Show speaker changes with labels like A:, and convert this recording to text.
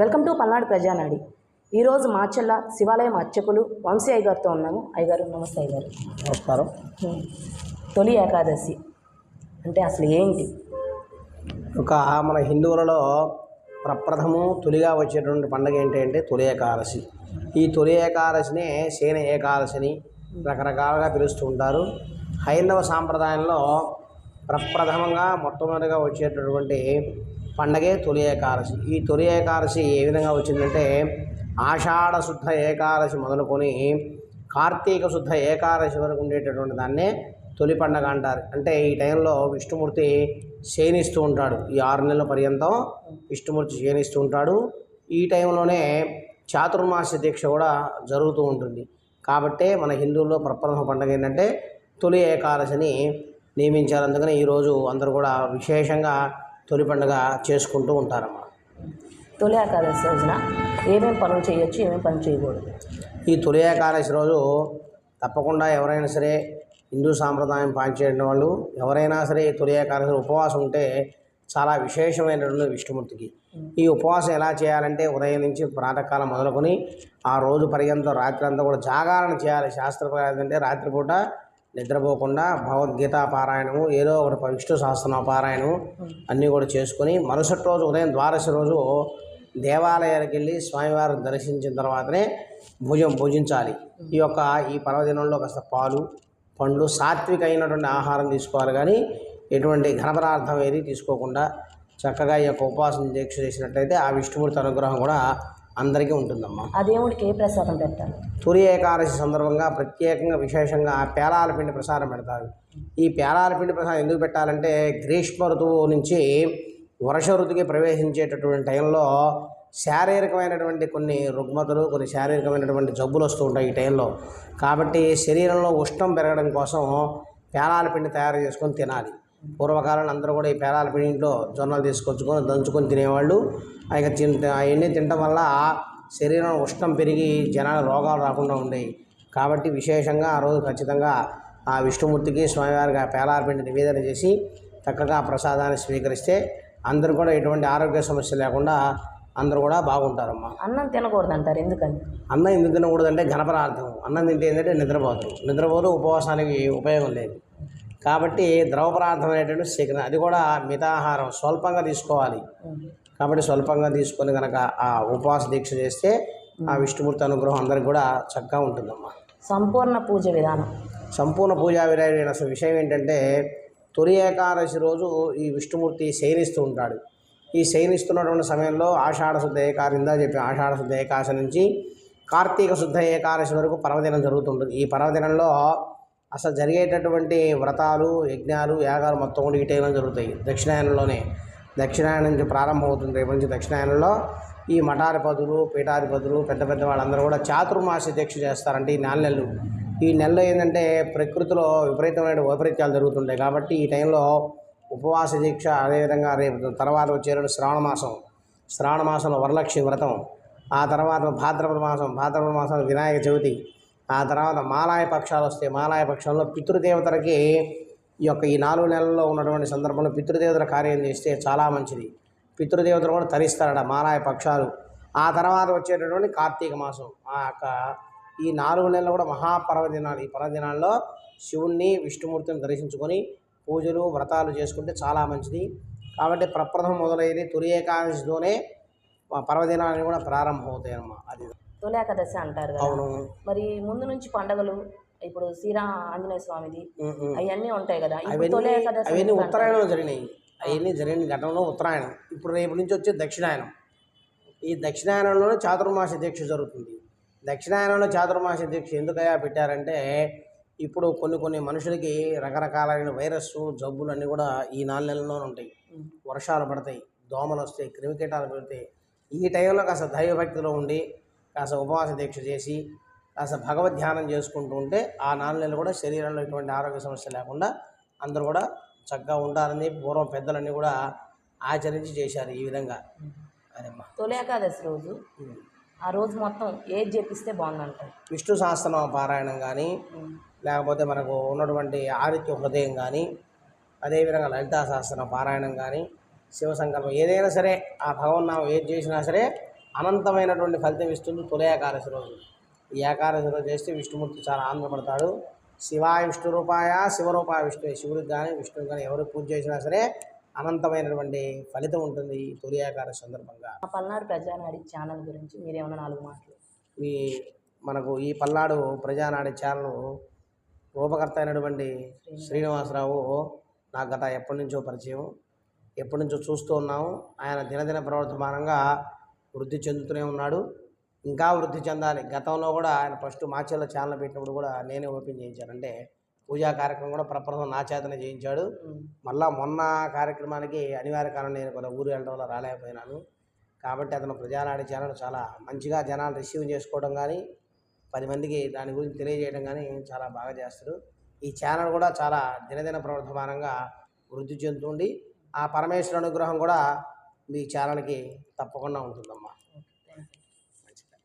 A: Welcome to Palnadu ప్రజానాడి ఈరోజు మాచెల్ల శివాలయం అర్చకులు వంశీ అయ్యగారితో ఉన్నాము. అయ్యగారు నమస్తే అయ్యగారు.
B: నమస్కారం.
A: తొలి ఏకాదశి. అంటే అసలు ఏంటి?
B: ఒక మన హిందువులలో ప్రప్రథము తొలిగా వచ్చేటువంటి పండుగ ఏంటంటే తొలి ఏకాదశి. ఈ తొలి ఏకాదశినే శయన ఏకాదశిని రకరకాలుగా పిలుస్తూ ఉంటారు. హైందవ సాంప్రదాయంలో ప్రప్రథమంగా మొట్టమొదటిగా వచ్చేటటువంటి పండగే తొలి ఏకాదశి. ఈ తొలి ఏకాదశి ఏ విధంగా వచ్చిందంటే ఆషాఢ శుద్ధ ఏకాదశి మొదలుకొని కార్తీక శుద్ధ ఏకాదశి వరకు ఉండేటటువంటి దాన్నే తొలి పండగ అంటారు. అంటే ఈ టైంలో విష్ణుమూర్తి క్షీణిస్తూ ఉంటాడు. ఈ ఆరు నెలల పర్యంతం విష్ణుమూర్తి క్షీణిస్తూ ఉంటాడు. ఈ టైంలోనే చాతుర్మాస దీక్ష కూడా జరుగుతూ ఉంటుంది. కాబట్టే మన హిందువుల్లో ప్రప్రథమ పండుగ ఏంటంటే తొలి ఏకాదశిని నియమించారు. అందుకని ఈరోజు అందరూ కూడా విశేషంగా తొలి పండుగ చేసుకుంటూ ఉంటారన్నమాట
A: తొలి ఏకాదశి రోజున ఏమేమి పనులు చేయొచ్చు ఏమేమి పనులు చేయకూడదు?
B: ఈ తొలి ఏకాదశి రోజు తప్పకుండా ఎవరైనా సరే హిందూ సాంప్రదాయం పాటించే వాళ్ళు ఎవరైనా సరే ఈ తొలి ఏకాదశి ఉపవాసం ఉంటే చాలా విశేషమైనటువంటి విష్ణుమూర్తికి. ఈ ఉపవాసం ఎలా చేయాలంటే ఉదయం నుంచి ప్రాతకాలం మొదలుకొని ఆ రోజు పర్యంతం రాత్రి అంతా కూడా జాగరణ చేయాలి. శాస్త్రప్రకారం అంటే రాత్రిపూట నిద్రపోకుండా భగవద్గీత పారాయణము ఏదో ఒకటి విష్ణు సహస్రనామ పారాయణము అన్నీ కూడా చేసుకొని మరుసటి రోజు ఉదయం ద్వాదశి రోజు దేవాలయానికి వెళ్ళి స్వామివారిని దర్శించిన తర్వాతనే భుజం భుజించాలి. ఈ యొక్క ఈ పర్వదినంలో కాస్త పాలు పండ్లు సాత్విక అయినటువంటి ఆహారం తీసుకోవాలి కానీ ఎటువంటి ఘన పదార్థం ఏది తీసుకోకుండా చక్కగా ఈ యొక్క ఉపవాసం దీక్ష చేసినట్లయితే ఆ విష్ణుమూర్తి అనుగ్రహం కూడా అందరికీ ఉంటుందమ్మా.
A: ఆ దేవుడికి ఏ ప్రసాదం పెట్టాలి
B: తొలి ఏకాదశి సందర్భంగా ప్రత్యేకంగా విశేషంగా పేలాల పిండి ప్రసాదం పెడతారు. ఈ పేలాల పిండి ప్రసాదం ఎందుకు పెట్టాలంటే గ్రీష్మ ఋతువు నుంచి వర్ష ఋతువుకి ప్రవేశించేటటువంటి టైంలో శారీరకమైనటువంటి కొన్ని రుగ్మతలు కొన్ని శారీరకమైనటువంటి జబ్బులు వస్తూ ఉంటాయి ఈ టైంలో. కాబట్టి శరీరంలో ఉష్ణం పెరగడం కోసం పేలాల పిండి తయారు చేసుకొని తినాలి. పూర్వకాలంలో అందరూ కూడా ఈ పేలాల పిండి ఇంట్లో జొన్నలు తీసుకొచ్చుకొని దంచుకొని తినేవాళ్ళు. ఇక తింటే అవన్నీ తినటం వల్ల శరీరం ఉష్ణం పెరిగి జనాల రోగాలు రాకుండా ఉండేవి. కాబట్టి విశేషంగా ఆ రోజు ఖచ్చితంగా ఆ విష్ణుమూర్తికి స్వామివారికి ఆ పేలాల పిండి నివేదన చేసి చక్కగా ప్రసాదాన్ని స్వీకరిస్తే అందరూ కూడా ఎటువంటి ఆరోగ్య సమస్య లేకుండా అందరూ కూడా బాగుంటారమ్మా.
A: అన్నం తినకూడదు అంటారు ఎందుకని?
B: అన్నం ఎందుకు తినకూడదంటే ఘనపదార్థం అన్నం తింటే ఏంటంటే నిద్రపోతాం. నిద్రపోతూ ఉపవాసానికి ఉపయోగం లేదు. కాబట్టి ద్రవ పదార్థం అనేటువంటి స్వీకరణ అది కూడా మితాహారం స్వల్పంగా తీసుకోవాలి. కాబట్టి స్వల్పంగా తీసుకొని కనుక ఆ ఉపవాస దీక్ష చేస్తే ఆ విష్ణుమూర్తి అనుగ్రహం అందరికి కూడా చక్కగా ఉంటుందమ్మా.
A: సంపూర్ణ పూజ విధానం.
B: సంపూర్ణ పూజా విధానం అసలు విషయం ఏంటంటే తొలి ఏకాదశి రోజు ఈ విష్ణుమూర్తి శయనిస్తూ ఉంటాడు. ఈ శయనిస్తున్నటువంటి సమయంలో ఆషాఢ శుద్ధ ఏకాదశి ఇందా చెప్పి ఆషాఢ శుద్ధ ఏకాదశి నుంచి కార్తీక శుద్ధ ఏకాదశి వరకు పర్వదినం జరుగుతుంటుంది. ఈ పర్వదినంలో అసలు జరిగేటటువంటి వ్రతాలు యజ్ఞాలు యాగాలు మొత్తం కూడా ఈ టైంలో జరుగుతాయి. దక్షిణాయనంలోనే. దక్షిణాయనం నుంచి ప్రారంభమవుతుంది రేపు నుంచి దక్షిణాయనంలో ఈ మఠాధిపతులు పీఠాధిపతులు పెద్ద పెద్ద వాళ్ళందరూ కూడా చాతుర్మాస దీక్ష చేస్తారంటే ఈ నాలుగు నెలలు. ఈ నెలలో ఏంటంటే ప్రకృతిలో విపరీతమైన వైపరీత్యాలు జరుగుతుంటాయి. కాబట్టి ఈ టైంలో ఉపవాస దీక్ష అదేవిధంగా రేపు తర్వాత వచ్చే శ్రావణ మాసం. శ్రావణ మాసంలో వరలక్ష్మి వ్రతం. ఆ తర్వాత భాద్రపద మాసం భాద్రపద మాసంలో వినాయక చవితి. ఆ తర్వాత మాలాయ పక్షాలు వస్తాయి మాలాయ పక్షంలో పితృదేవతలకి ఈ యొక్క ఈ నాలుగు నెలల్లో ఉన్నటువంటి సందర్భంలో పితృదేవతల కార్యం చేస్తే చాలా మంచిది. పితృదేవతలు కూడా తరిస్తారట మాలాయ పక్షాలు. ఆ తర్వాత వచ్చేటటువంటి కార్తీక మాసం. ఆ యొక్క ఈ నాలుగు నెలలు కూడా మహాపర్వదినాలు. ఈ పర్వదినాల్లో శివుణ్ణి విష్ణుమూర్తిని దర్శించుకొని పూజలు వ్రతాలు చేసుకుంటే చాలా మంచిది. కాబట్టి ప్రప్రథమం మొదలయ్యేది తొలి ఏకాదశితోనే పర్వదినాన్ని కూడా ప్రారంభమవుతాయి అన్నమా అది
A: తొలి ఏకాదశి అంటారు కదా. మరి ముందు నుంచి పండగలు ఇప్పుడు శ్రీరా ఆంజనేయ స్వామిది. అవన్నీ ఉంటాయి కదా.
B: అవన్నీ? ఉత్తరాయణంలో జరిగినాయి. అవన్నీ జరిగిన ఘటనలో ఉత్తరాయణం. ఇప్పుడు రేపు నుంచి వచ్చే దక్షిణాయనం. ఈ దక్షిణాయనంలోనే చాతుర్మాస దీక్ష జరుగుతుంది. దక్షిణాయనంలో చాతుర్మాస దీక్ష ఎందుకయ్యా పెట్టారంటే ఇప్పుడు కొన్ని కొన్ని మనుషులకి రకరకాలైన వైరస్ జబ్బులు అన్నీ కూడా ఈ నాలుగు నెలల్లోనే ఉంటాయి. వర్షాలు పడతాయి దోమలు వస్తాయి క్రిమికీటాలు పెడతాయి ఈ టైంలో కాస్త దైవభక్తిలో ఉండి కాస్త ఉపవాస దీక్ష చేసి కాస్త భగవద్ ధ్యానం చేసుకుంటూ ఉంటే ఆ నాలుగు నెలలు కూడా శరీరంలో ఎటువంటి ఆరోగ్య సమస్య లేకుండా అందరూ కూడా చక్కగా ఉంటారని పూర్వం పెద్దలన్నీ కూడా ఆచరించి చేశారు ఈ విధంగా. అదేమ్మా
A: తొలి ఏకాదశి రోజు. ఆ రోజు మొత్తం ఏది చేపిస్తే బాగుందంటారు?
B: విష్ణు సహస్రనామ పారాయణం కానీ లేకపోతే మనకు ఉన్నటువంటి ఆదిత్య హృదయం కానీ అదేవిధంగా లలితా సహస్రనామ పారాయణం కానీ శివ సంకల్పం ఏదైనా సరే ఆ భగవన్నామం ఏది చేసినా సరే అనంతమైనటువంటి ఫలితం ఇస్తుంది తొలి ఏకాదశి రోజు. ఈ ఏకాదశి రోజు చేస్తే విష్ణుమూర్తి చాలా ఆనందపడతాడు. శివాయ విష్ణు రూపాయ శివరూపాయ విష్ణు శివుడికి కానీ విష్ణువుకి కానీ ఎవరు పూజ చేసినా సరే అనంతమైనటువంటి ఫలితం ఉంటుంది ఈ తొలి ఏకాదశి సందర్భంగా.
A: పల్నాడు ప్రజానాడి ఛానల్ గురించి మీరు ఏమైనా నాలుగు మాటలు?
B: మీ మనకు ఈ పల్నాడు ప్రజానాడి ఛానల్ రూపకర్త అయినటువంటి శ్రీనివాసరావు నాకు గత ఎప్పటి నుంచో పరిచయం. ఎప్పటి నుంచో చూస్తూ ఉన్నాము. ఆయన దినదిన ప్రవర్తమానంగా వృద్ధి చెందుతూనే ఉన్నాడు. ఇంకా వృద్ధి చెందాలి. గతంలో కూడా ఆయన ఫస్ట్ మాచెల్ల ఛానల్ పెట్టినప్పుడు కూడా నేనే ఓపెన్ చేయించాను. అంటే పూజా కార్యక్రమం కూడా ప్రప్రథం నా చేతనే చేయించాడు. మళ్ళా మొన్న కార్యక్రమానికి అనివార్య కారణం నేను కొంత ఊరు వెళ్ళడం వల్ల రాలేకపోయినాను. కాబట్టి అతను ప్రజానాడి ఛానల్ చాలా మంచిగా జనాలు రిసీవ్ చేసుకోవడం కానీ పది మందికి దాని గురించి తెలియజేయడం కానీ చాలా బాగా చేస్తాడు. ఈ ఛానల్ కూడా చాలా దినదిన ప్రవర్ధమానంగా వృద్ధి చెందుతుంది. ఆ పరమేశ్వర అనుగ్రహం కూడా మీ ఛానల్కి తప్పకుండా ఉంటుందమ్మా.